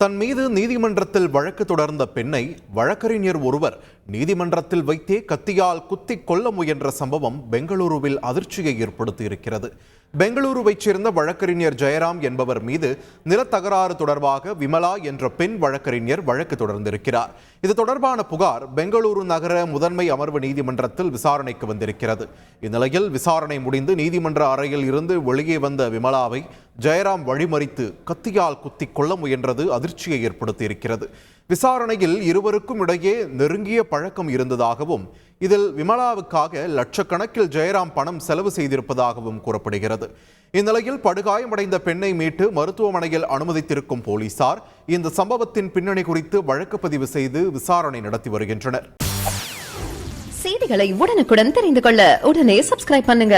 தன் மீது நீதிமன்றத்தில் வழக்கு தொடர்ந்த பெண்ணை வழக்கறிஞர் ஒருவர் நீதிமன்றத்தில் வைத்தே கத்தியால் குத்திக் கொல்ல முயன்ற சம்பவம் பெங்களூருவில் அதிர்ச்சியை ஏற்படுத்தியிருக்கிறது. பெங்களூருவைச் சேர்ந்த வழக்கறிஞர் ஜெயராம் என்பவர் மீது நிலத்தகராறு தொடர்பாக விமலா என்ற பெண் வழக்கறிஞர் வழக்கு தொடர்ந்திருக்கிறார். இது தொடர்பான புகார் பெங்களூரு நகர முதன்மை அமர்வு நீதிமன்றத்தில் விசாரணைக்கு வந்திருக்கிறது. இந்நிலையில் விசாரணை முடிந்து நீதிமன்ற அறையில் இருந்து வெளியே வந்த விமலாவை ஜெயராம் வழிமறித்து கத்தியால் குத்தி கொள்ள முயன்றது அதிர்ச்சியை ஏற்படுத்தியிருக்கிறது. விசாரணையில் இருவருக்கும் இடையே நெருங்கிய பழக்கம் இருந்ததாகவும் இதில் விமலாவுக்காக லட்சக்கணக்கில் ஜெயராம் பணம் செலவு செய்திருப்பதாகவும் கூறப்படுகிறது. இந்நிலையில் படுகாயமடைந்த பெண்ணை மீட்டு மருத்துவமனையில் அனுமதித்திருக்கும் போலீசார் இந்த சம்பவத்தின் பின்னணி குறித்து வழக்கு பதிவு செய்து விசாரணை நடத்தி வருகின்றனர். செய்திகளை உடனுக்குடன் தெரிந்து கொள்ள உடனே சப்ஸ்கிரைப் பண்ணுங்க.